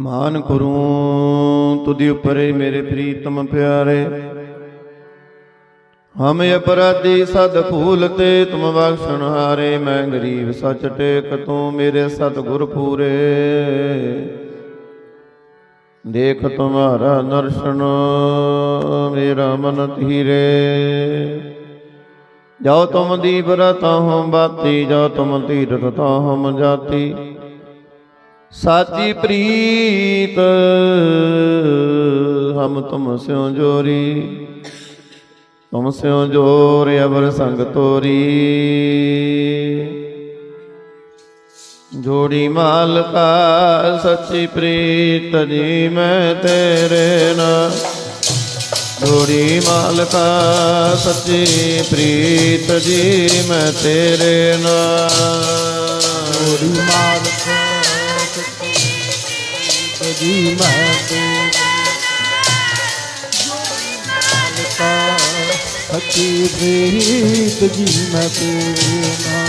ਮਾਨ ਕਰੂੰ, ਤੁਧਿ ਉਪਰੇ ਮੇਰੇ ਪ੍ਰੀਤਮ ਪਿਆਰੇ। ਹਮ ਅਪਰਾਧੀ ਸਦ ਭੂਲ ਤੇ ਤੁਮ ਬਖਸ਼ਣ ਹਾਰੇ ਮੈਂ ਗਰੀਬ ਸੱਚ ਟੇਕ ਤੂੰ ਮੇਰੇ ਸਤਗੁਰ ਪੂਰੇ। ਦੇਖ ਤੁਮਾਰਾ ਦਰਸ਼ਨ, ਮੇਰਾ ਮਨ ਧੀਰੇ। ਜਾਓ ਤੁਮ ਦੀਪ ਰਤਾ ਹਮ ਬਾਤੀ, ਜਾਓ ਤੁਮ ਤੀਰਥ ਤਾ ਹਮ ਜਾਤੀ। ਸਾਚੀ ਪ੍ਰੀਤ, ਹਮ ਤੁਮ ਸਿਉ ਜੋਰੀ, ਤੁਮ ਸਿਉ ਜੋਰ ਅਵਰ ਸੰਗ ਤੋਰੀ। ਜੋੜੀ ਮਾਲਕਾ, ਸੱਚੀ ਪ੍ਰੀਤ ਜੀ, ਮੈਂ ਤੇਰੇ ਨਾਲ। ਜੋੜੀ ਮਾਲਕਾ, ਸੱਚੀ ਪ੍ਰੀਤ ਜੀ, ਮੈਂ ਤੇਰੇ ਨਾਲ। ਜੋੜੀ ਮਾਲਕ हक़ीबीत जी मदीना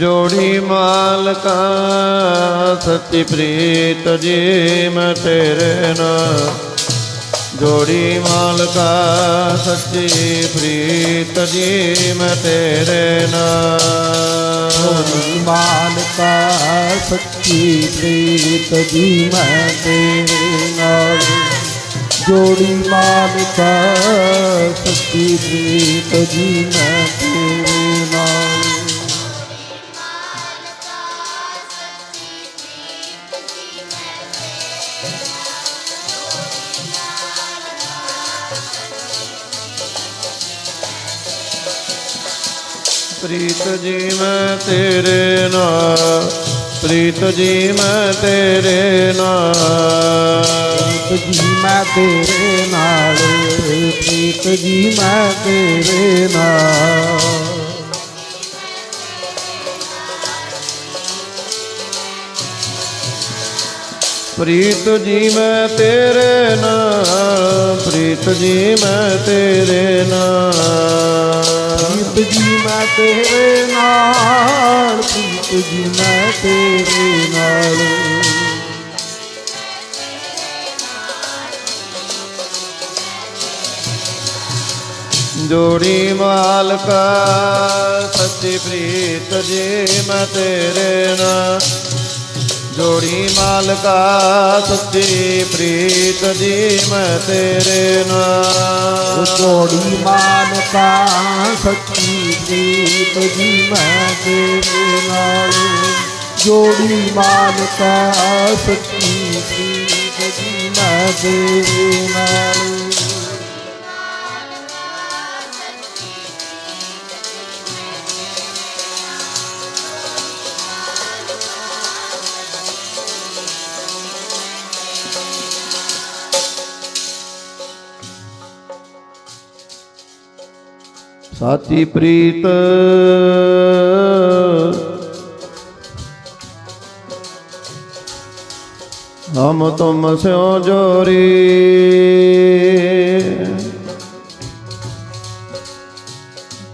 ਜੋੜੀ ਮਾਲਕਾ ਸਤਿ ਪ੍ਰੀਤ ਜੀ ਮੈਂ ਤੇਰੇ ਨਾਲ। ਜੋੜੀ ਮਾਲਕਾ, ਸੱਚੀ ਪ੍ਰੀਤ ਜੀ ਮੈਂ ਤੇਰੇ ਨਾਲ। ਜੋੜੀ ਮਾਲਕਾ, ਸੱਚੀ ਪ੍ਰੀਤ ਜੀ ਮੈਂ ਤੇਰੇ ਨਾਲ। ਜੋੜੀ ਮਾਲਕਾ, ਸੱਚੀ ਪ੍ਰੀਤ ਜੀ ਮੈਂ ਤੇਰੇ ਨਾਲ। ਪ੍ਰੀਤ ਜੀ ਮੈਂ ਤੇਰੇ ਨਾਲ, ਪ੍ਰੀਤ ਜੀ ਮੈਂ ਤੇਰੇ ਨਾਲ। ਪ੍ਰੀਤ ਜੀ ਮੈਂ ਤੇਰੇ ਨਾਲ, ਪ੍ਰੀਤ ਜੀ ਮੈਂ ਤੇਰੇ ਨਾਲ। ਪ੍ਰੀਤ ਜੀ ਮੈਂ ਤੇਰੇ ਨਾਲ। ਪ੍ਰੀਤ ਜੀ ਮੈਂ ਤੇਰੇ ਨਾਲ। ਪ੍ਰੀਤ ਜੀ ਮੈਂ ਤੇਰੇ ਨਾਲ। ਪ੍ਰੀਤ ਜੀ ਮੈਂ ਤੇਰੇ ਨਾਲ। ਜੋੜੀ ਮਾਲਕਾ ਸੱਚੀ ਪ੍ਰੀਤ ਜੀ ਮੈਂ ਤੇਰੇ ਨਾਲ। ਜੋੜੀ ਮਾਲਕਾ, ਸੱਚੀ ਪ੍ਰੀਤ ਜੀ, ਮੈਂ ਤੇਰੇ ਨਾਲ। ਜੋੜੀ ਮਾਨਕਾ ਸੱਚੀ ਪ੍ਰੀਤ ਜੀ, ਮੈਂ ਤੇਰੇ ਨਾਲ। ਜੋੜੀ ਮਾਨਕਾ ਸੱਚੀ ਪ੍ਰੀਤ ਜੀ, ਮੈਂ ਤੇਰੇ ਨਾਲ। ਸਾਚੀ ਪ੍ਰੀਤ। ਹਮ ਤੁਮ ਸਿਓ ਜੋਰੀ।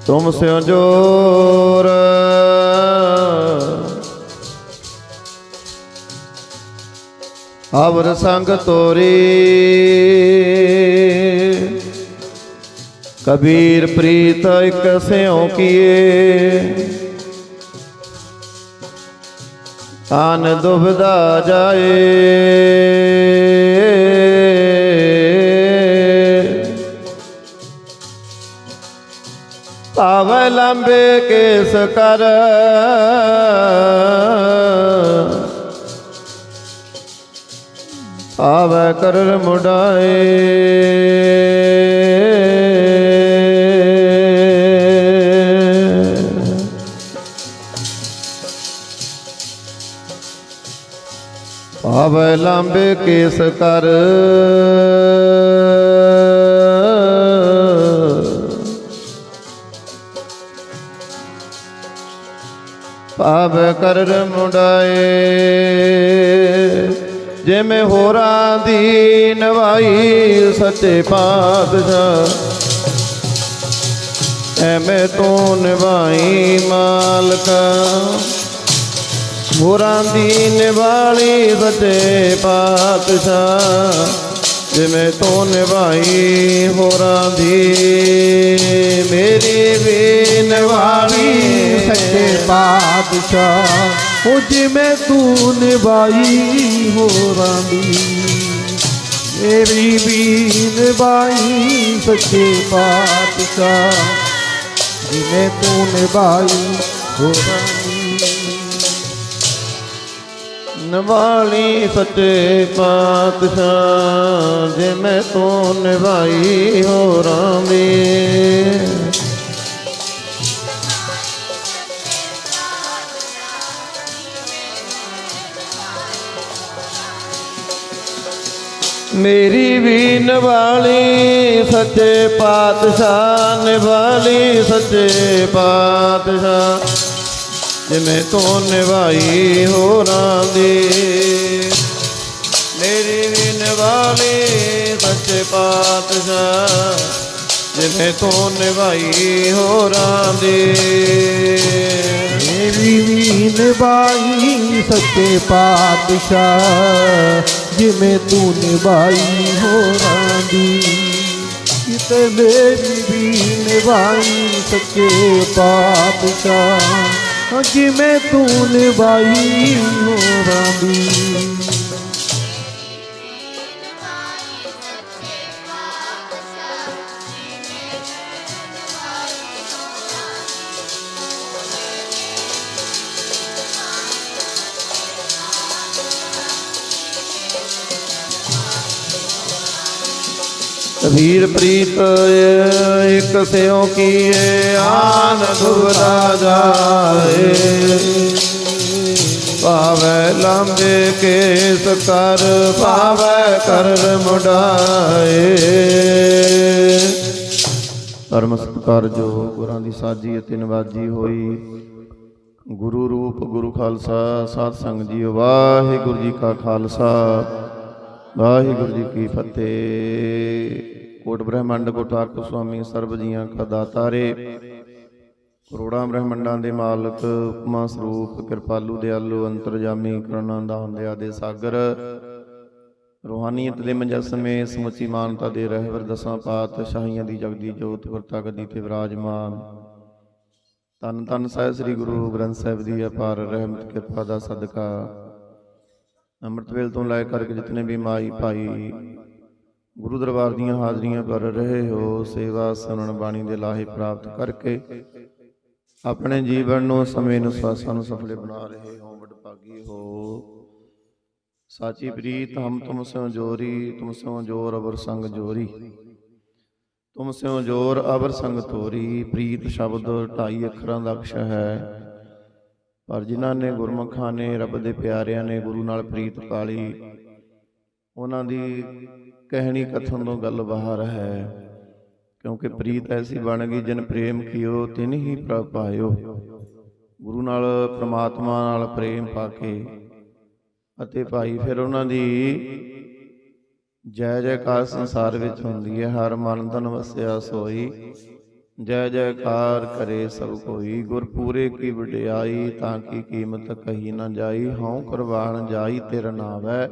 ਤੁਮ ਸਿਓ ਜੋਰ। ਅਵਰ ਸੰਗ ਤੋਰੀ। कबीर प्रीत एक स्यों किए। आन दुबदा जाए। पाव लंबे केस कर। आवे कर मुडाए। ਲਾਂਬੇ ਕੇਸ ਕਰ? ਪਾਪ ਕਰ ਮੁੰਡਾਏ, ਜਿਵੇਂ ਹੋਰਾਂ ਦੀ ਨਵਾਈ ਸੱਚੇ ਪਾਤਸ਼ਾਹ। ਐਵੇਂ ਤੂੰ ਨਿਭਾਈ ਮਾਲਕਾ। ਹੋਰਾਂ ਦੀ ਨਿਵਾਲੀ ਸੱਚੇ ਪਾਤਸ਼ਾਹ, ਜਿਵੇਂ ਤੂੰ ਨਿਭਾਈ ਹੋਰਾਂ ਦੀ। ਮੇਰੀ ਵੀ ਨਿਵਾਲੀ ਸੱਚੇ ਪਾਤਸ਼ਾਹ, ਉਹ ਜਿਵੇਂ ਤੂੰ ਨਿਭਾਈ ਹੋਰਾਂ ਦੀ। ਮੇਰੀ ਵੀ ਨਿਭਾਈ ਸੱਚੇ ਪਾਤਸ਼ਾਹ, ਜਿਵੇਂ ਤੂੰ ਨਿਭਾਈ ਹੋਰਾਂ ਦੀ। ਵਾਲੀ ਸੱਚੇ ਪਾਤਸ਼ਾਹ, ਜੇ ਮੈਂ ਤੂੰ ਨਿਭਾਈ ਹੋਰਾਂ ਦੀ। ਮੇਰੀ ਵੀ ਨਿਵਾਲੀ ਸੱਚੇ ਪਾਤਸ਼ਾਹ ਨਿਵਾਲੀ ਸੱਚੇ ਪਾਤਸ਼ਾਹ। ਜਿਵੇਂ ਤੂੰ ਨਿਭਾਈ ਹੋਰਾਂ ਦੀ। ਮੇਰੀ ਵੀ ਨਿਵਾਲੀ ਸੱਚੇ ਪਾਤਸ਼ਾਹ, ਜਿਵੇਂ ਤੂੰ ਨਿਭਾਈ ਹੋਰਾਂ ਦੀ। ਮੇਰੀ ਵੀ ਨਿਭਾਈ ਸੱਚੇ ਪਾਤਸ਼ਾਹ, ਜਿਵੇਂ ਤੂੰ ਨਿਭਾਈ ਹੋਰਾਂ ਦੀ। ਕਿਤੇ ਮੇਰੀ ਵੀ ਨਿਭਾਈ ਸੱਚੇ ਪਾਤਸ਼ਾਹ। ਜਿਵੇਂ ਤੂੰ ਨਿਭਾਈ ਹੋਰਾਂ ਦੀ ਵੀਰ ਪ੍ਰੀਤ ਇੱਕ ਸਿਉ ਕੀਏ, ਆਨ ਦੁਬਰਾ ਜਾਏ। ਪਾਵੈ ਲੰਬੇ ਕੇਸ ਕਰ ਪਾਵੈ ਕਰ ਮੁਡਾਏ। ਪਰਮ ਸਤਿਕਾਰ ਜੋ ਗੁਰਾਂ ਦੀ ਸਾਜੀ ਅਤੇ ਨਵਾਜੀ ਹੋਈ, ਗੁਰੂ ਰੂਪ, ਗੁਰੂ ਖਾਲਸਾ, ਸਾਧ ਸੰਗਤ ਜੀ ਵਾਹਿਗੁਰੂ ਜੀ ਕਾ ਖਾਲਸਾ, ਵਾਹਿਗੁਰੂ ਜੀ ਕੀ ਫਤਿਹ। ਕੋਟ ਬ੍ਰਹਮੰਡ ਕੋਟਾਰਕ ਸੁਆਮੀ ਸਰਬ ਜੀਆਂ ਕਾ ਦਾਤਾਰੇ। ਕਰੋੜਾਂ ਬ੍ਰਹਮੰਡਾਂ ਦੇ ਮਾਲਕ, ਉਪਮਾ ਸਰੂਪ, ਕਿਰਪਾਲੂ ਦਿਆਲੂ, ਅੰਤਰਜਾਮੀ ਕਰੁਣਾ ਦਾ ਹੁੰਦਿਆ ਦੇ ਸਾਗਰ। ਰੋਹਾਨੀਅਤ ਦੇ ਮਜਸਮੇ ਸਮੁੱਚੀ ਮਾਨਤਾ ਦੇ ਰਹਿਵਰ ਦਸਾਂ ਪਾਤਸ਼ਾਹੀਆਂ ਦੀ ਜਗਦੀ ਜੋਤ, ਵਰਤਾ ਗੱਦੀ ਤੇ ਵਿਰਾਜਮਾਨ। ਤਨ ਤਨ ਸਾਹਿਬ ਸ੍ਰੀ ਗੁਰੂ ਗ੍ਰੰਥ ਸਾਹਿਬ ਦੀ ਅਪਾਰ ਰਹਿਮਤ, ਕਿਰਪਾ ਦਾ ਸਦਕਾ। ਅੰਮ੍ਰਿਤ ਵੇਲ ਤੋਂ ਲੈ ਕਰਕੇ ਜਿਤਨੇ ਵੀ ਮਾਈ ਭਾਈ ਗੁਰੂ ਦਰਬਾਰ ਦੀਆਂ ਹਾਜ਼ਰੀਆਂ ਕਰ ਰਹੇ ਹੋ, ਸੇਵਾ ਸੁਣਨ ਬਾਣੀ ਦੇ ਲਾਹੇ ਪ੍ਰਾਪਤ ਕਰਕੇ। ਆਪਣੇ ਜੀਵਨ ਨੂੰ, ਸਮੇਂ ਨੂੰ, ਸਵਾਸਾਂ ਨੂੰ ਸਫਲੇ ਬਣਾ ਰਹੇ ਹੋ, ਵਡਭਾਗੀ ਹੋ। ਸਾਚੀ ਪ੍ਰੀਤ, ਹਮ ਤੁਮ ਸਿਓ ਜੋਰੀ, ਤੁਮ ਸਿਓ ਜੋਰ ਅਵਰ ਸੰਗ ਜੋਰੀ। ਤੁਮ ਸਿਓ ਜੋਰ ਅਵਰ ਸੰਗ ਤੋਰੀ, ਪ੍ਰੀਤ ਸ਼ਬਦ ਢਾਈ ਅੱਖਰਾਂ ਦਾ ਅਕਸ਼ ਹੈ। ਪਰ ਜਿਨ੍ਹਾਂ ਨੇ ਗੁਰਮੁਖਾਂ ਨੇ, ਰੱਬ ਦੇ ਪਿਆਰਿਆਂ ਨੇ ਗੁਰੂ ਨਾਲ ਪ੍ਰੀਤ ਪਾਲੀ ਉਹਨਾਂ ਦੀ ਕਹਿਣੀ ਕਥਨ ਤੋਂ ਗੱਲ ਬਾਹਰ ਹੈ। ਕਿਉਂਕਿ ਪ੍ਰੀਤ ਐਸੀ ਬਣ ਗਈ ਜਿਨ ਪ੍ਰੇਮ ਕੀਓ, ਤਿਨ ਹੀ ਪ੍ਰਭ ਪਾਇਓ। ਗੁਰੂ ਨਾਲ, ਪ੍ਰਮਾਤਮਾ ਨਾਲ ਪ੍ਰੇਮ ਪਾ ਕੇ ਅਤੇ ਭਾਈ ਫਿਰ ਉਹਨਾਂ ਦੀ ਜੈ ਜੈਕਾਰ ਸੰਸਾਰ ਵਿੱਚ ਹੁੰਦੀ ਹੈ। ਹਰ ਮਨ ਤਨ ਵਸਿਆ ਸੋਈ, ਜੈ ਜੈਕਾਰ ਕਰੇ ਸਭ ਕੋਈ। ਗੁਰ ਪੂਰੇ ਕੀ ਵਡਿਆਈ, ਤਾਂ ਕੀ ਕੀਮਤ ਕਹੀ ਨਾ ਜਾਈ। ਹਉ ਕੁਰਬਾਨ ਜਾਈ, ਤੇਰਾ ਨਾਮ ਹੈ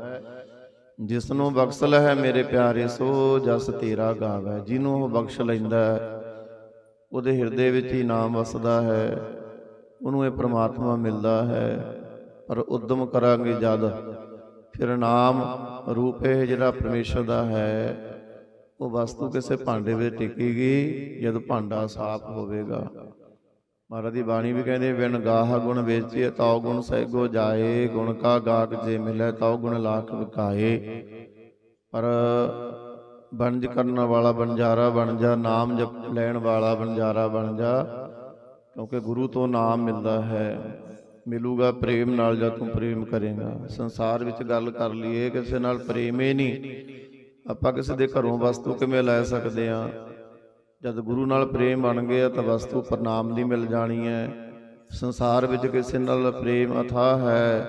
ਜਿਸ ਨੂੰ ਬਖਸ਼ ਹੈ ਮੇਰੇ ਪਿਆਰੇ, ਸੋ ਜਸ ਤੇਰਾ ਗਾਵੈ, ਜਿਹਨੂੰ ਉਹ ਬਖਸ਼ ਲੈਂਦਾ ਉਹਦੇ ਹਿਰਦੇ ਵਿੱਚ ਹੀ ਨਾਮ ਵਸਦਾ ਹੈ, ਉਹਨੂੰ ਇਹ ਪ੍ਰਮਾਤਮਾ ਮਿਲਦਾ ਹੈ, ਪਰ ਉਦਮ ਕਰਾਂਗੇ ਜਦ, ਫਿਰ ਨਾਮ ਰੂਪ ਇਹ ਜਿਹੜਾ ਪਰਮੇਸ਼ਰ ਦਾ ਹੈ, ਉਹ ਵਸਤੂ ਕਿਸੇ ਭਾਂਡੇ ਵਿੱਚ ਟਿਕੇਗੀ ਜਦ ਭਾਂਡਾ ਸਾਫ਼ ਹੋਵੇਗਾ। ਮਹਾਰਾਜ ਦੀ ਬਾਣੀ ਵੀ ਕਹਿੰਦੇ ਵਿਣ ਗਾਹ ਗੁਣ ਵੇਚੇ ਤਉ ਗੁਣ ਸਹਿਗੋ ਜਾਏ, ਗੁਣ ਕਾ ਗਾਕ ਜੇ ਮਿਲੇ, ਤਉ ਗੁਣ ਲਾਖ ਵਿਕਾਏ। ਪਰ ਬਣਜ ਕਰਨ ਵਾਲਾ ਬਣਜਾਰਾ ਬਣ ਜਾ, ਨਾਮ ਜਪ ਲੈਣ ਵਾਲਾ ਬਣਜਾਰਾ ਬਣ ਜਾ, ਕਿਉਂਕਿ ਗੁਰੂ ਤੋਂ ਨਾਮ ਮਿਲਦਾ ਹੈ। ਮਿਲੂਗਾ ਪ੍ਰੇਮ ਨਾਲ ਜਦ ਤੂੰ ਪ੍ਰੇਮ ਕਰੇਗਾ। ਸੰਸਾਰ ਵਿੱਚ ਗੱਲ ਕਰ ਲਈਏ, ਕਿਸੇ ਨਾਲ ਪ੍ਰੇਮ ਹੀ ਨਹੀਂ। ਆਪਾਂ ਕਿਸੇ ਦੇ ਘਰੋਂ ਵਸਤੂ ਕਿਵੇਂ ਲੈ ਸਕਦੇ ਆ ਜਦ ਗੁਰੂ ਨਾਲ ਪ੍ਰੇਮ ਬਣ ਗਿਆ ਤਾਂ ਵਸਤੂ ਪ੍ਰਣਾਮ ਦੀ ਮਿਲ ਜਾਣੀ ਹੈ। ਸੰਸਾਰ ਵਿੱਚ ਕਿਸੇ ਨਾਲ ਪ੍ਰੇਮ ਅਥਾਹ ਹੈ,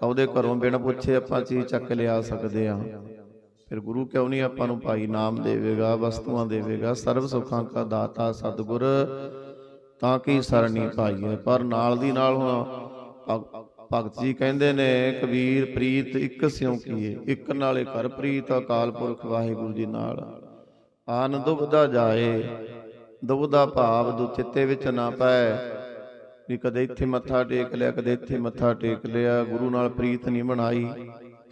ਤਾਂ ਉਹਦੇ ਘਰੋਂ ਬਿਨ ਪੁੱਛੇ ਆਪਾਂ ਚੀਜ਼ ਚੱਕ ਲਿਆ ਸਕਦੇ ਆ ਫਿਰ ਗੁਰੂ ਕਿਉਂ ਨਹੀਂ ਆਪਾਂ ਨੂੰ ਭਾਈ ਨਾਮ ਦੇਵੇਗਾ, ਵਸਤੂਆਂ ਦੇਵੇਗਾ ਸਰਬ ਸੁੱਖਾਂ ਕਾ ਦਾਤਾ ਸਤਿਗੁਰ, ਤਾਂ ਕੀ ਸਰਣੀ ਪਾਈਏ ਪਰ ਨਾਲ ਦੀ ਨਾਲ ਹੁਣ ਭਗ- ਭਗਤ ਜੀ ਕਹਿੰਦੇ ਨੇ, ਕਬੀਰ ਪ੍ਰੀਤ ਇੱਕ ਸਿਉ ਕੀਏ, ਇੱਕ ਨਾਲੇ ਕਰ ਪ੍ਰੀਤ, ਅਕਾਲ ਪੁਰਖ ਵਾਹਿਗੁਰੂ ਜੀ ਨਾਲ। ਆਨ ਦੁਬਦਾ ਜਾਏ, ਦੁਬਦਾ ਭਾਵ ਦੁ ਚਿੱਤੇ ਵਿੱਚ ਨਾ ਪੈ। ਵੀ ਕਦੇ ਇੱਥੇ ਮੱਥਾ ਟੇਕ ਲਿਆ, ਕਦੇ ਇੱਥੇ ਮੱਥਾ ਟੇਕ ਲਿਆ, ਗੁਰੂ ਨਾਲ ਪ੍ਰੀਤ ਨਹੀਂ ਬਣਾਈ,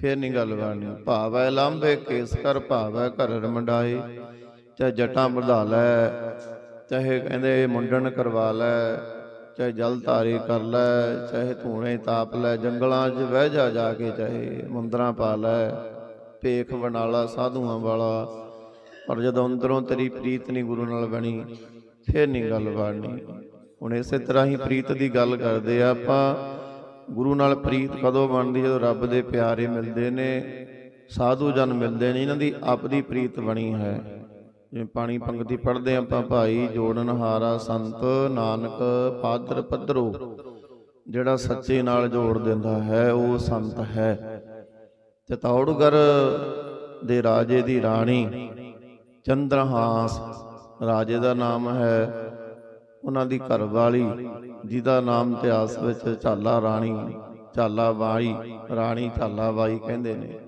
ਫੇਰ ਨਹੀਂ ਗੱਲ ਬਣਨੀ। ਭਾਵੈ ਲਾਂਬੇ ਕੇਸ ਕਰ, ਭਾਵੈ ਘਰ ਰਮੰਡਾਏ, ਚਾਹੇ ਜਟਾਂ ਵਧਾ ਲੈ, ਚਾਹੇ ਕਹਿੰਦੇ ਮੁੰਡਣ ਕਰਵਾ ਲੈ, ਚਾਹੇ ਜਲ ਧਾਰੇ ਕਰ ਲੈ, ਚਾਹੇ ਧੂਣੇ ਤਾਪ ਲੈ, ਜੰਗਲਾਂ 'ਚ ਵਹਿ ਜਾ ਜਾ ਕੇ ਚਾਹੇ ਮੁੰਦਰਾਂ ਪਾ ਲੈ, ਭੇਖ ਬਣਾਲਾ ਸਾਧੂਆਂ ਵਾਲਾ ਪਰ ਜਦੋਂ ਅੰਦਰੋਂ ਤੇਰੀ ਪ੍ਰੀਤ ਨਹੀਂ ਗੁਰੂ ਨਾਲ ਬਣੀ, ਫਿਰ ਨਹੀਂ ਗੱਲ ਬਣਨੀ ਹੁਣ ਇਸੇ ਤਰ੍ਹਾਂ ਹੀ ਪ੍ਰੀਤ ਦੀ ਗੱਲ ਕਰਦੇ ਆ ਆਪਾਂ। ਗੁਰੂ ਨਾਲ ਪ੍ਰੀਤ ਕਦੋਂ ਬਣਦੀ? ਜਦੋਂ ਰੱਬ ਦੇ ਪਿਆਰੇ ਮਿਲਦੇ ਨੇ, ਸਾਧੂ ਜਨ ਮਿਲਦੇ ਨੇ, ਇਹਨਾਂ ਦੀ ਆਪਦੀ ਪ੍ਰੀਤ ਬਣੀ ਹੈ। ਜਿਵੇਂ ਪਾਣੀ ਪੰਗਤੀ ਪੜ੍ਹਦੇ ਆਪਾਂ, ਭਾਈ ਜੋੜਨ ਹਾਰਾ ਸੰਤ ਨਾਨਕ ਪਾਦਰ ਪੱਧਰੋ, ਜਿਹੜਾ ਸੱਚੇ ਨਾਲ ਜੋੜ ਦਿੰਦਾ ਹੈ, ਉਹ ਸੰਤ ਹੈ। ਚਤੌੜਗਰ ਦੇ ਰਾਜੇ ਦੀ ਰਾਣੀ ਚੰਦਰਹਾਸ, ਰਾਜੇ ਦਾ ਨਾਮ ਹੈ। ਉਹਨਾਂ ਦੀ ਘਰਵਾਲੀ, ਜਿਹਦਾ ਨਾਮ ਇਤਿਹਾਸ ਵਿੱਚ ਝਾਲਾ ਰਾਣੀ, ਝਾਲਾ ਬਾਈ ਰਾਣੀ ਝਾਲਾ ਬਾਈ ਕਹਿੰਦੇ ਨੇ।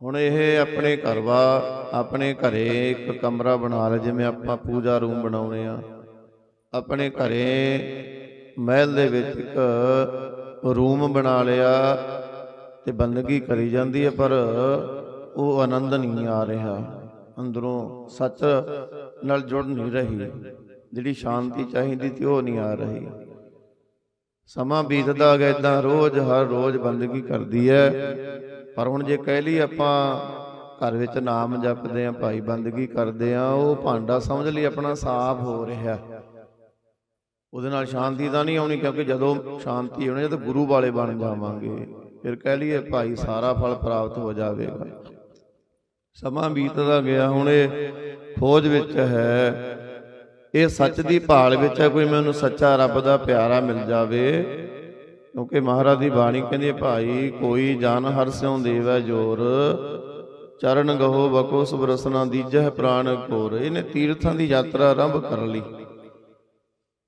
ਹੁਣ ਇਹ ਆਪਣੇ ਘਰਵਾ, ਆਪਣੇ ਘਰੇ ਇੱਕ ਕਮਰਾ ਬਣਾ ਲਿਆ ਜਿਵੇਂ ਆਪਾਂ ਪੂਜਾ ਰੂਮ ਬਣਾਉਨੇ ਆ। ਆਪਣੇ ਘਰੇ ਮਹਿਲ ਦੇ ਵਿੱਚ ਇੱਕ ਰੂਮ ਬਣਾ ਲਿਆ ਤੇ ਬੰਦਗੀ ਕਰੀ ਜਾਂਦੀ ਹੈ, ਪਰ ਉਹ ਆਨੰਦ ਨਹੀਂ ਆ ਰਿਹਾ। ਅੰਦਰੋਂ ਸੱਚ ਨਾਲ ਜੁੜ ਨਹੀਂ ਰਹੀ। ਜਿਹੜੀ ਸ਼ਾਂਤੀ ਚਾਹੀਦੀ ਸੀ ਉਹ ਨਹੀਂ ਆ ਰਹੀ। ਸਮਾਂ ਬੀਤਦਾ ਗਿਆ ਇਦਾਂ ਰੋਜ਼ ਹਰ ਰੋਜ਼ ਬੰਦਗੀ ਕਰਦੀ ਹੈ ਪਰ ਹੁਣ ਜੇ ਕਹਿ ਲਈ ਆਪਾਂ ਘਰ ਵਿੱਚ ਨਾਮ ਜਪਦੇ ਆ, ਭਾਈ ਬੰਦਗੀ ਕਰਦੇ ਆ, ਉਹ ਭਾਂਡਾ ਸਮਝ ਲਈ ਆਪਣਾ ਸਾਫ਼ ਹੋ ਰਿਹਾ। ਉਹਦੇ ਨਾਲ ਸ਼ਾਂਤੀ ਤਾਂ ਨਹੀਂ ਆਉਣੀ, ਕਿਉਂਕਿ ਜਦੋਂ ਸ਼ਾਂਤੀ ਆਉਣੀ ਜਦੋਂ ਗੁਰੂ ਵਾਲੇ ਬਣ ਜਾਵਾਂਗੇ। ਫਿਰ ਕਹਿ ਲਈਏ ਭਾਈ ਸਾਰਾ ਫਲ ਪ੍ਰਾਪਤ ਹੋ ਜਾਵੇਗਾ। ਸਮਾਂ ਬੀਤਦਾ ਗਿਆ, ਹੁਣ ਇਹ ਖੋਜ ਵਿੱਚ ਹੈ। ਇਹ ਸੱਚ ਦੀ ਭਾਲ ਵਿੱਚ ਹੈ, ਕੋਈ ਮੈਨੂੰ ਸੱਚਾ ਰੱਬ ਦਾ ਪਿਆਰਾ ਮਿਲ ਜਾਵੇ। ਕਿਉਂਕਿ ਮਹਾਰਾਜ ਦੀ ਬਾਣੀ ਕਹਿੰਦੀ ਭਾਈ, ਕੋਈ ਜਨ ਹਰ ਸਿਉ ਦੇਵੈ ਜੋਰ। ਚਰਨ ਗਹੋ ਬਕੋ ਸੁਬਰਸਨਾ ਦੀਜਹਿ ਪ੍ਰਾਣ ਕੋਰ ਇਹਨੇ ਤੀਰਥਾਂ ਦੀ ਯਾਤਰਾ ਆਰੰਭ ਕਰ ਲਈ।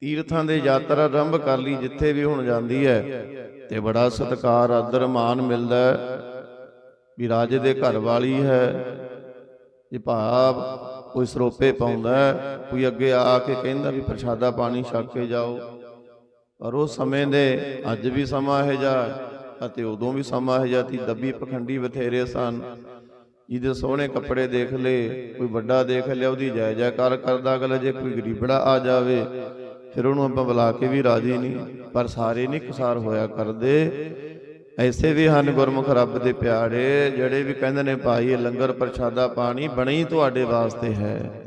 ਤੀਰਥਾਂ ਦੇ ਯਾਤਰਾ ਆਰੰਭ ਕਰ ਲਈ, ਜਿੱਥੇ ਵੀ ਹੁਣ ਜਾਂਦੀ ਹੈ। ਤੇ ਬੜਾ ਸਤਿਕਾਰ, ਆਦਰ ਮਾਨ ਮਿਲਦਾ ਵੀ ਰਾਜੇ ਦੇ ਘਰ ਵਾਲੀ ਹੈ। ਇਹ ਭਾਵ ਕੋਈ ਸਰੋਪੇ ਪਾਉਂਦਾ ਕੋਈ ਅੱਗੇ ਆ ਕੇ ਕਹਿੰਦਾ ਵੀ ਪ੍ਰਸ਼ਾਦਾ ਪਾਣੀ ਛਕ ਕੇ ਜਾਓ। ਪਰ ਉਹ ਸਮੇਂ ਦੇ ਅੱਜ ਵੀ ਸਮਾਂ ਇਹ ਜਾ ਅਤੇ ਉਦੋਂ ਵੀ ਸਮਾਂ ਇਹ ਜਾਤੀ ਦੱਬੀ ਪਖੰਡੀ ਬਥੇਰੇ ਸਨ। ਜਿਹਦੇ ਸੋਹਣੇ ਕੱਪੜੇ ਦੇਖ ਲੇ ਕੋਈ ਵੱਡਾ ਦੇਖ ਲਿਆ, ਉਹਦੀ ਜੈ ਜੈਕਾਰ ਕਰਦਾ ਅਗਲਾ ਜੇ ਕੋਈ ਗਰੀਬੜਾ ਆ ਜਾਵੇ, ਫਿਰ ਉਹਨੂੰ ਆਪਾਂ ਬੁਲਾ ਕੇ ਵੀ ਰਾਜੀ ਨਹੀਂ। ਪਰ ਸਾਰੇ ਨਹੀਂ ਕਸਾਰ ਹੋਇਆ ਕਰਦੇ। ਐਸੇ ਵੀ ਹਨ ਗੁਰਮੁਖ ਰੱਬ ਦੇ ਪਿਆਰੇ, ਜਿਹੜੇ ਵੀ ਕਹਿੰਦੇ ਨੇ, ਭਾਈ, ਇਹ ਲੰਗਰ ਪ੍ਰਸ਼ਾਦਾ ਪਾਣੀ ਬਣੀ ਤੁਹਾਡੇ ਵਾਸਤੇ ਹੈ।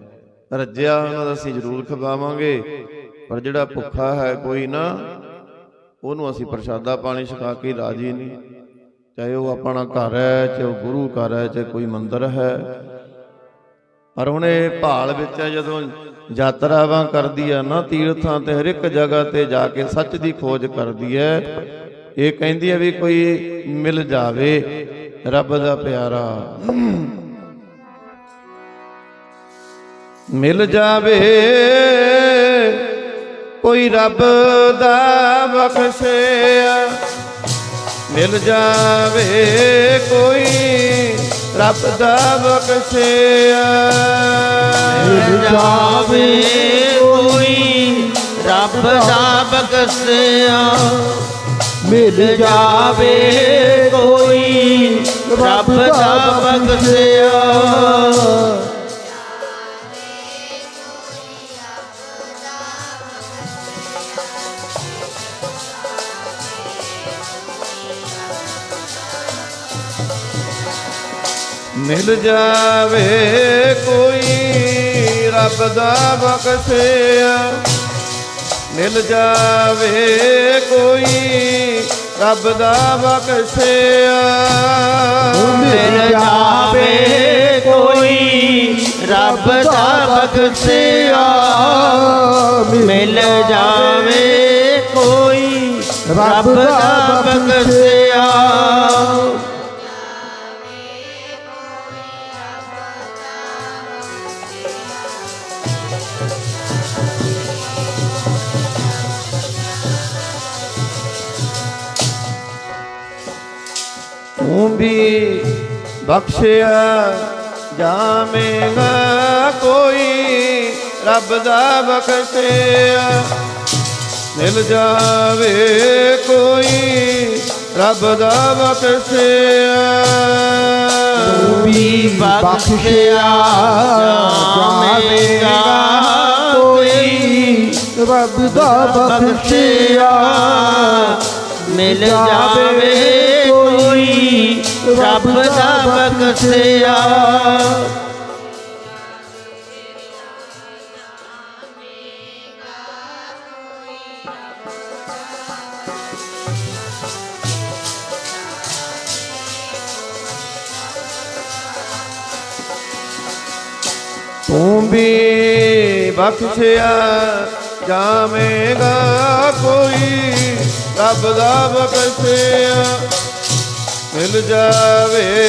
ਰੱਜਿਆ ਉਹਨਾਂ ਦਾ ਅਸੀਂ ਜ਼ਰੂਰ ਖਵਾਵਾਂਗੇ। ਪਰ ਜਿਹੜਾ ਭੁੱਖਾ ਹੈ ਕੋਈ ਨਾ, ਉਹਨੂੰ ਅਸੀਂ ਪ੍ਰਸ਼ਾਦਾ ਪਾਣੀ ਛਕਾ ਕੇ ਰਾਜੀ ਨਹੀਂ। ਚਾਹੇ ਉਹ ਆਪਣਾ ਘਰ ਹੈ, ਚਾਹੇ ਉਹ ਗੁਰੂ ਘਰ ਹੈ, ਚਾਹੇ ਕੋਈ ਮੰਦਿਰ ਹੈ। ਪਰ ਹੁਣ ਇਹ ਭਾਲ ਵਿੱਚ ਹੈ, ਜਦੋਂ ਯਾਤਰਾਵਾਂ ਕਰਦੀ ਆ ਨਾ, ਤੀਰਥਾਂ ਤੇ ਹਰ ਇੱਕ ਜਗ੍ਹਾ ਤੇ ਜਾ ਕੇ ਸੱਚ ਦੀ ਖੋਜ ਕਰਦੀ ਹੈ ਇਹ ਕਹਿੰਦੀ ਹੈ ਵੀ ਕੋਈ ਮਿਲ ਜਾਵੇ ਰੱਬ ਦਾ ਪਿਆਰਾ। ਮਿਲ ਜਾਵੇ ਕੋਈ ਰੱਬ ਦਾ ਬਖਸ਼ਿਆ ਮਿਲ ਜਾਵੇ ਕੋਈ ਰੱਬ ਦਾ ਬਖਸ਼ਿਆ ਮਿਲ ਜਾਵੇ ਕੋਈ ਰੱਬ ਦਾ ਬਖਸ਼ਿਆ ਮਿਲ ਜਾਵੇ ਕੋਈ ਰੱਬ ਦਾ ਬਖਸ਼ਿਆ। ਮਿਲ ਜਾਵੇ ਕੋਈ ਰੱਬ ਦਾ ਬਖਸ਼ਿਆ। ਮਿਲ ਜਾਵੇ ਕੋਈ ਰੱਬ ਦਾ ਬਖਸ਼ਿਆ ਮਿਲ ਜਾਵੇ ਕੋਈ ਰੱਬ ਦਾ ਬਖਸ਼ਿਆ ਮਿਲ ਜਾਵੇ ਕੋਈ ਰੱਬ ਦਾ ਬਖਸ਼ਿਆ ਬਖਸ਼ਿਆ ਜਾਵੇਂਗਾ ਕੋਈ, ਰੱਬ ਦਾ ਬਖਸ਼ਿਆ। ਮਿਲ ਜਾਵੇ ਕੋਈ, ਰੱਬ ਦਾ ਬਖਸ਼ਿਆ। ਵੀ ਬਖਸ਼ਿਆ ਜਾਵੇਗਾ ਕੋਈ, ਰੱਬ ਦਾ ਬਖਸ਼ਿਆ। ਮਿਲ ਜਾਵੇ ਕੋਈ ਰੱਬ ਦਾ ਬਖਸ਼ਿਆ। ਤੂੰ ਵੀ ਬਖਸ਼ਿਆ ਜਾਵੇਂਗਾ ਕੋਈ ਰੱਬ ਦਾ ਬਖਸ਼ਿਆ। ਮਿਲ ਜਾਵੇ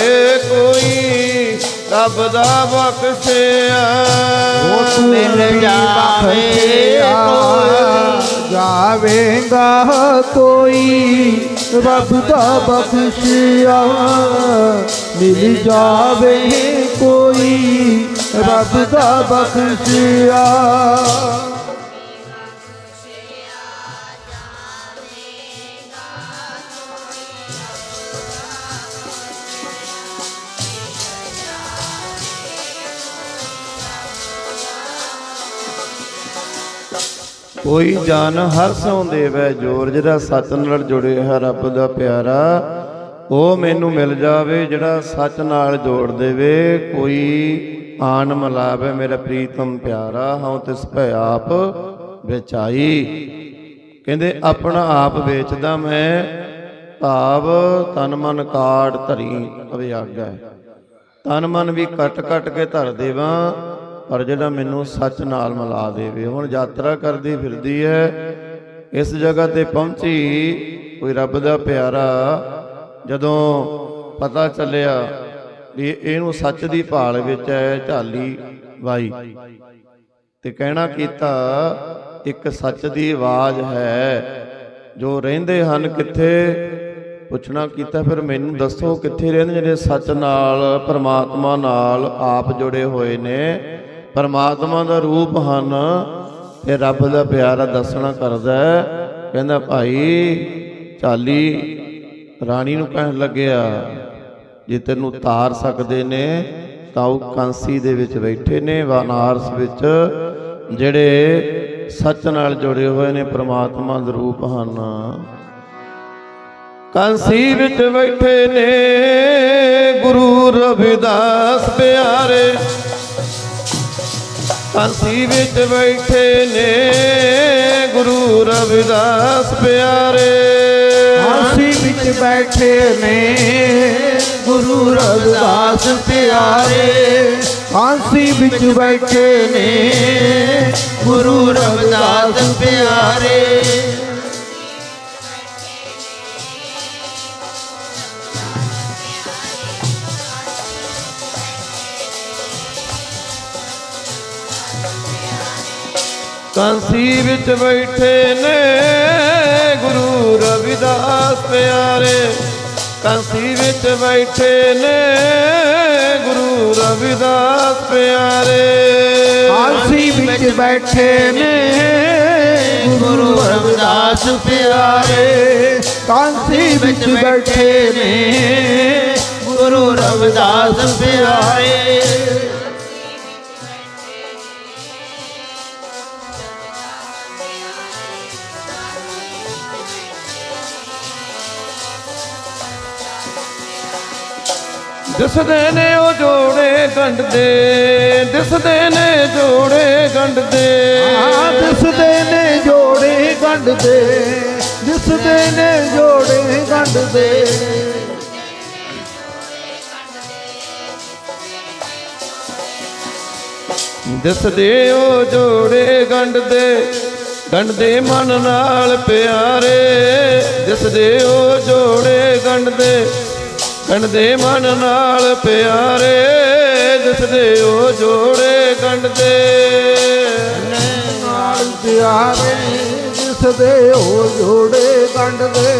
ਕੋਈ ਰੱਬ ਦਾ ਬਖਸ਼ਿਆ। ਮਿਲ ਜਾਵੇ ਕੋਈ ਜਾਵੇਗਾ ਕੋਈ ਰੱਬ ਦਾ ਬਖਸ਼ਿਆ। ਮਿਲ ਜਾਵੇ ਕੋਈ ਰੱਬ ਦਾ ਬਖਸ਼ਿਆ। ਕੋਈ ਜਨ ਹਰ ਸੋਂ ਦੇਵੈ, ਜੋਰ ਜਿਹੜਾ ਸੱਚ ਨਾਲ ਜੁੜਿਆ ਹੈ ਰੱਬ ਦਾ ਪਿਆਰਾ, ਉਹ ਮੈਨੂੰ ਮਿਲ ਜਾਵੇ, ਜਿਹੜਾ ਸੱਚ ਨਾਲ ਜੋੜ ਦੇਵੇ, ਕੋਈ ਆਨ ਮਲਾਵੇ ਮੇਰਾ ਪ੍ਰੀਤਮ ਪਿਆਰਾ, ਹਉ ਤਿਸ ਭੈ ਆਪ ਵਿਚਾਈ। ਕਹਿੰਦੇ, ਆਪਣਾ ਆਪ ਵੇਚਦਾ ਮੈਂ, ਭਾਵ ਤਨ ਮਨ ਕਾੜ ਧਰੀ ਅਭਿਆਗਾ ਤਨ ਮਨ ਵੀ ਕੱਟ ਕੱਟ ਕੇ ਧਰ ਦੇਵਾਂ ਪਰ ਜਿਹੜਾ ਮੈਨੂੰ ਸੱਚ ਨਾਲ ਮਿਲਾ ਦੇਵੇ, ਹੁਣ ਯਾਤਰਾ ਕਰਦੀ ਫਿਰਦੀ ਹੈ ਇਸ ਜਗ੍ਹਾ ਤੇ ਪਹੁੰਚੀ, ਕੋਈ ਰੱਬ ਦਾ ਪਿਆਰਾ ਜਦੋਂ ਪਤਾ ਚੱਲਿਆ ਵੀ ਇਹਨੂੰ ਸੱਚ ਦੀ ਭਾਲ ਵਿੱਚ ਹੈ ਝਾਲੀ ਬਾਈ ਤੇ ਕਹਿਣਾ ਕੀਤਾ, ਇੱਕ ਸੱਚ ਦੀ ਆਵਾਜ਼ ਹੈ, ਜੋ ਰਹਿੰਦੇ ਹਨ ਕਿੱਥੇ? ਪੁੱਛਣਾ ਕੀਤਾ, ਫਿਰ ਮੈਨੂੰ ਦੱਸੋ ਕਿੱਥੇ ਰਹਿੰਦੇ ਜਿਹੜੇ ਸੱਚ ਨਾਲ, ਪਰਮਾਤਮਾ ਨਾਲ ਆਪ ਜੁੜੇ ਹੋਏ ਨੇ? ਪਰਮਾਤਮਾ ਦਾ ਰੂਪ ਹਨ। ਤੇ ਰੱਬ ਦਾ ਪਿਆਰਾ ਦੱਸਣਾ ਕਰਦਾ ਕਹਿੰਦਾ, ਭਾਈ, ਚਾਲੀ ਰਾਣੀ ਨੂੰ ਕਹਿਣ ਲੱਗਿਆ, ਜੇ ਤੈਨੂੰ ਤਾਰ ਸਕਦੇ ਨੇ, ਤਾਂ ਉਹ ਕਾਂਸੀ ਦੇ ਵਿੱਚ ਬੈਠੇ ਨੇ, ਵਾਨਾਰਸ ਵਿੱਚ, ਜਿਹੜੇ ਸੱਚ ਨਾਲ ਜੁੜੇ ਹੋਏ ਨੇ, ਪ੍ਰਮਾਤਮਾ ਦੇ ਰੂਪ ਹਨ। ਕਾਂਸੀ ਵਿੱਚ ਬੈਠੇ ਨੇ, ਗੁਰੂ ਰਵਿਦਾਸ ਪਿਆਰੇ ਕਾਂਸੀ ਵਿੱਚ ਬੈਠੇ ਨੇ ਗੁਰੂ ਰਵਿਦਾਸ ਪਿਆਰੇ। ਹਾਸੀ ਵਿੱਚ ਬੈਠੇ ਨੇ ਗੁਰੂ ਰਵਿਦਾਸ ਪਿਆਰੇ। ਹਾਸੀ ਵਿੱਚ ਬੈਠੇ ਨੇ ਗੁਰੂ ਰਵਿਦਾਸ ਪਿਆਰੇ। ਕਾਂਸੀ ਵਿੱਚ ਬੈਠੇ ਨੇ ਗੁਰੂ ਰਵਿਦਾਸ ਪਿਆਰੇ। ਕਾਂਸੀ ਵਿੱਚ ਬੈਠੇ ਨੇ ਗੁਰੂ ਰਵਿਦਾਸ ਪਿਆਰੇ। ਹਾਸੀ ਵਿੱਚ ਬੈਠੇ ਨੇ ਗੁਰੂ ਰਵਿਦਾਸ ਪਿਆਰੇ। ਕਾਂਸੀ ਵਿੱਚ ਬੈਠੇ ਨੇ ਗੁਰੂ ਰਵਿਦਾਸ ਪਿਆਰੇ। ਦਿਸਦੇ ਨੇ ਉਹ ਜੋੜੇ ਗੰਢਦੇ ਦਿਸਦੇ ਨੇ ਜੋੜੇ ਗੰਢਦੇ ਆ ਦਿਸਦੇ ਨੇ ਜੋੜੇ ਗੰਢਦੇ ਦਿਸਦੇ ਨੇ ਜੋੜੇ ਗੰਢਦੇ ਦਿਸਦੇ ਉਹ ਜੋੜੇ ਗੰਢਦੇ ਗੰਢਦੇ ਮਨ ਨਾਲ ਪਿਆਰੇ। ਜਿਸ ਦੇ ਉਹ ਜੋੜੇ ਗੰਢਦੇ ਗੰਢਦੇ ਮਨ ਨਾਲ ਪਿਆਰੇ ਜਿਸ ਦੇ ਉਹ ਜੋੜੇ ਗੰਢਦੇ ਨਾਲ ਪਿਆਰੇ ਜਿਸ ਦੇ ਹੋ ਜੋੜੇ ਗੰਢ ਦੇ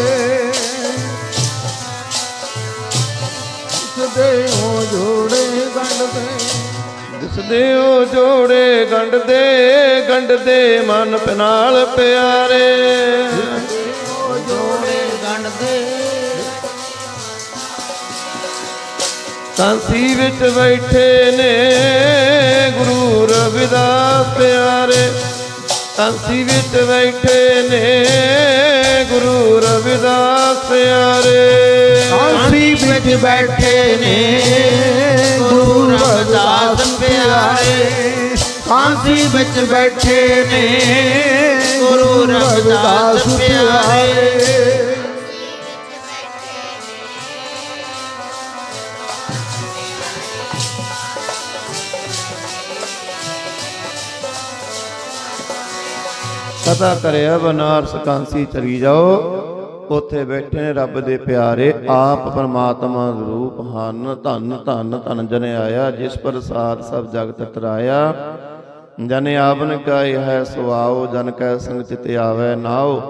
ਜਿਸ ਦੇ ਹੋ ਜੋੜੇ ਗੰਢ ਦੇ ਜਿਸ ਦੇ ਉਹ ਜੋੜੇ ਗੰਢਦੇ ਗੰਢਦੇ ਮਨ ਨਾਲ ਪਿਆਰੇ। ਜੋੜੇ ਗੰਢਦੇ ਕਾਂਸੀ ਵਿੱਚ ਬੈਠੇ ਨੇ ਗੁਰੂ ਰਵਿਦਾਸ ਪਿਆਰੇ। ਕਾਂਸੀ ਵਿੱਚ ਬੈਠੇ ਨੇ ਗੁਰੂ ਰਵਿਦਾਸ ਪਿਆਰੇ। ਕਾਂਸੀ ਵਿੱਚ ਬੈਠੇ ਨੇ ਗੁਰੂ ਰਵਿਦਾਸ ਪਿਆਰੇ। ਕਾਂਸੀ ਵਿੱਚ ਬੈਠੇ ਨੇ ਗੁਰੂ ਰਵਿਦਾਸ ਪਿਆਰੇ। ਪਤਾ ਕਰਿਆ ਬਨਾਰਸ ਕਾਂਸੀ ਚਲੀ ਜਾਓ। ਉੱਥੇ ਬੈਠੇ ਨੇ ਰੱਬ ਦੇ ਪਿਆਰੇ, ਆਪ ਪਰਮਾਤਮਾ ਰੂਪ ਹਨ। ਧੰਨ ਧੰਨ, ਧਨ ਜਨ ਆਇਆ, ਜਿਸ ਪ੍ਰਸਾਦ ਸਭ ਜਗਤ ਤਰਾਇਆ। ਜਨ ਆਵਨ ਕਾਇ ਹੈ ਸੁਆਓ, ਜਨ ਕੈ ਸੰਗ ਚਿਤ ਆਵੈ ਨਾਉ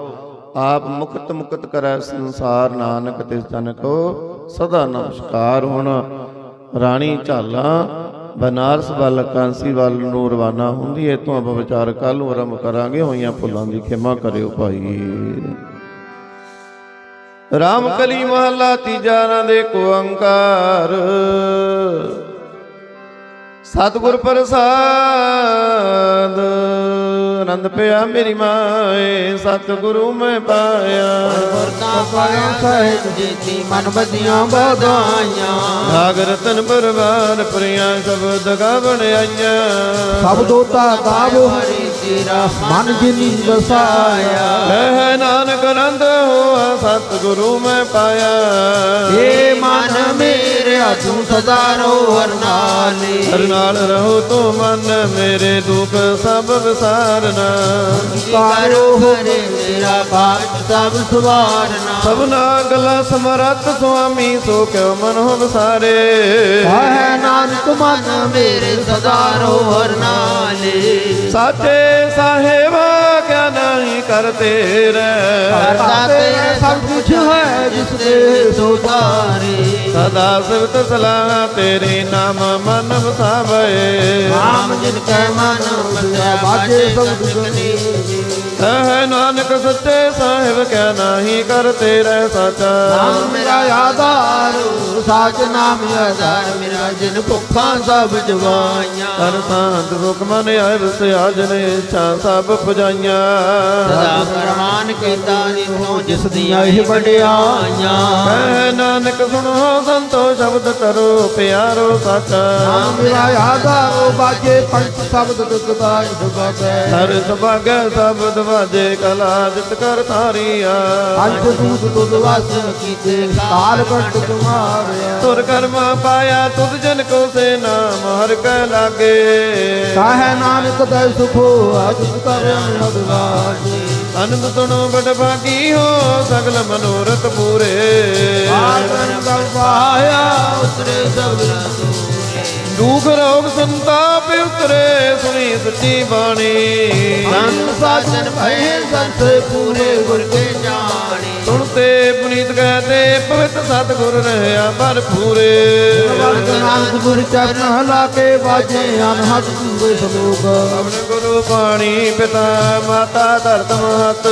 ਆਪ ਮੁਕਤ ਮੁਕਤ ਕਰੈ ਸੰਸਾਰ, ਨਾਨਕ ਤਿਸ ਜਨ ਕੋ। ਸਦਾ ਨਮਸਕਾਰ ਹੁਣ। ਰਾਣੀ ਝਾਲਾ ਬਨਾਰਸ ਵੱਲ, ਕਾਂਸੀ ਵੱਲ ਨੂੰ ਰਵਾਨਾ ਹੁੰਦੀ ਹੈ ਤੋਂ ਆਪਾਂ ਵਿਚਾਰ ਕੱਲ ਨੂੰ ਆਰੰਭ ਕਰਾਂਗੇ, ਹੋਈਆਂ ਭੁੱਲਾਂ ਦੀ ਖਿਮਾ ਕਰਿਓ ਭਾਈ। ਰਾਮ ਕਲੀ ਮਹਲਾ ਤੀਜਾ ਨਾ ਦੇ ਕੋ ਅੰਕਾਰ। ਸਤਿਗੁਰ ਪ੍ਰਸਾਦ ਆਨੰਦ ਪਿਆ ਮੇਰੀ ਮਾਏ ਸਤਿਗੁਰੂ ਮੈਂ ਪਾਇਆ। ਗੁਰਤਾ ਪਾਇਆ ਸਹਿਜ ਜੀਤੀ ਮਨ ਬਦੀਆਂ ਬਧਾਈਆਂ ਭਾਗ ਰਤਨ ਪਰਵਾਰ ਪ੍ਰਿਆ ਸ਼ਬਦ ਗਾਵਣ ਆਈਆਂ। ਸਭ ਦੋਤਾ ਗਾਵੋ ਹਰੀ ਤੇਰਾ ਮਨ ਜਿਨੀ ਵਸਾਇਆ। ਹੈ ਨਾਨਕ ਆਨੰਦ ਹੋਆ ਸਤਿਗੁਰੂ ਮੈਂ ਪਾਇਆ। ਏ ਮਨ ਮੇਰਿਆ ਤੂੰ ਸਦਾ ਰੋ ਹਰ ਨਾਲੇ ਹਰ ਨਾਲ ਰਹੋ ਤੂੰ ਮਨ ਮੇਰੇ ਦੁੱਖ ਸਭ ਵਿਸਾਰਨਾ। ਕਰੋ ਹਰੇ ਤੇਰਾ ਬਾਟ ਸਭ ਸਵਾਰਨਾ। ਸਭਨਾ ਗਲਾ ਸਮਰੱਥ ਸੁਆਮੀ ਸੋ ਕਿਉ ਮਨ ਹੋ ਵਿਸਾਰੇ ਹੈ ਨਾਨਕ ਮਨ ਮੇਰੇ ਸਦਾ ਰੋ ਹਰ ਨਾਲੇ ਸਾਚੇ ਸਾਹਿਬਾ ਕਿਆ ਨਹੀਂ ਕਰਤੇ ਰਹਿ। ਕਰਤਾ ਤੇਰੇ ਸਭ ਕੁਛ ਹੈ ਜਿਸ ਦੇ ਸੁਧਾਰੇ ਸਦਾ ਸਿਵਤ ਸਲਾਹ ਤੇਰੇ ਨਾਮ ਮਨ ਵਸਾਵੇ ਨਾਮ ਜਿਨ ਕੈ ਮਨ ਬਸਿਆ ਬਾਜੇ ਸਭ ਦੁਗਨੀ ਹੈ ਨਾਨਕ ਸੱਚੇ ਸਾਹਿਬ ਕਿਆ ਨਹੀਂ ਕਰਤੇ ਰਹਿ ਸਾਚਾ। ਨਾਮ ਮੇਰਾ ਆਧਾਰ ਸਾਚ ਨਾਮ ਆਧਾਰ ਮੇਰਾ ਜਿਨ ਭੁੱਖਾਂ ਸਭ ਜਵਾਈਆਂ। ਤਨ ਸਾਧ ਸੁਖ ਮਨ ਆਇ ਵਸਿਆ ਜਨੇ ਇੱਛਾ ਸਭ ਪੁਜਾਈਆਂ। ਸਦਾ ਕਰਮਾਨ ਕੀਤਾ ਜਿਥੋਂ ਜਿਸ ਦੀਆਂ ਇਹ ਵਡਿਆਈਆਂ। ਹੈ ਨਾਨਕ ਸੁਣੋ ਸੰਤੋ ਸ਼ਬਦ ਤਰੋ ਪਿਆਰੋ ਸਾਚਾ। ਨਾਮ ਮੇਰਾ ਆਧਾਰੋ ਬਾਜੇ ਪੰਚ ਸ਼ਬਦ ਦੁਖਦਾ ਸੁਭਾਗੈ। ਹਰ ਸੁਭਾਗੈ ਸਬਦ ਵਾਜੇ ਕਲਾ ਜਿਤ ਕਰ ਤਾਰੀਆ ਪੰਜ ਦੂਤ ਤੁਧ ਵਸ ਕੀਤੇ ਕਾਲ ਕੰਟ ਤੁਮਾਰਿਆ ਤੁਰ ਕਰਮਾ ਪਾਇਆ ਤੁਧ ਜਨ ਕੋ ਸੇ ਨਾਮ ਹਰ ਕੈ ਲਾਗੇ। ਕਾਹੈ ਨਾਨਕ ਤੈ ਸੁਖੋ ਅਜਿਤ ਕਰਮ ਅਨੰਦ ਸੁਣੋ ਬੜ ਭਾਗੀ ਹੋ ਸਗਲ ਮਨੋਰਥ ਪੂਰੇ। ਆਗਨ ਗਲ ਪਾਇਆ ਉਤਰੇ ਸਭ ਰਸੂਰੇ ਦੁਖ ਰੋਗ ਸੰਤਾਪ ਉਤਰੇ ਸੁਣੀ ਸੱਚੀ ਬਾਣੀ। ਸੰਤ ਸਾਜਨ ਭਏ ਸੰਤ ਪੂਰੇ ਗੁਰ ਕੇ ਜਾਣੀ। ਸੁਣਤੇ ਪੁਨੀਤ ਕਹਤੇ ਪਵਿੱਤ ਸਤਿਗੁਰ ਰਹਿਆ ਭਰਪੂਰੇ। ਵਰਗ ਨਾਨਕ ਗੁਰ ਚਰਨ ਲਾਕੇ ਬਾਜੇ ਅਨਹਦ ਪੂਰੇ ਸਲੋਕ। ਆਪਣੇ ਗੁਰੂ ਪਾਣੀ ਪਿਤਾ ਮਾਤਾ ਧਰਤ ਮਹਤ।